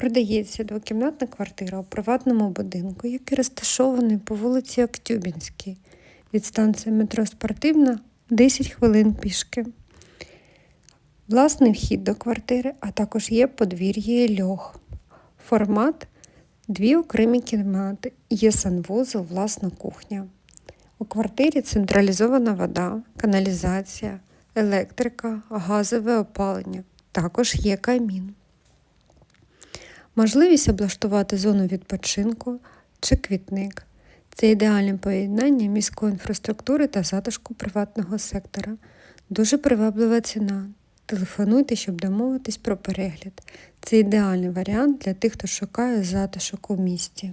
Продається двокімнатна квартира у приватному будинку, який розташований по вулиці Актюбінській. Від станції метро Спортивна 10 хвилин пішки. Власний вхід до квартири, а також є подвір'я і льох. Формат дві окремі кімнати, є санвузол, власна кухня. У квартирі централізована вода, каналізація, електрика, газове опалення. Також є камін. Можливість облаштувати зону відпочинку чи квітник. Це ідеальне поєднання міської інфраструктури та затишку приватного сектора. Дуже приваблива ціна. Телефонуйте, щоб домовитись про перегляд. Це ідеальний варіант для тих, хто шукає затишок у місті.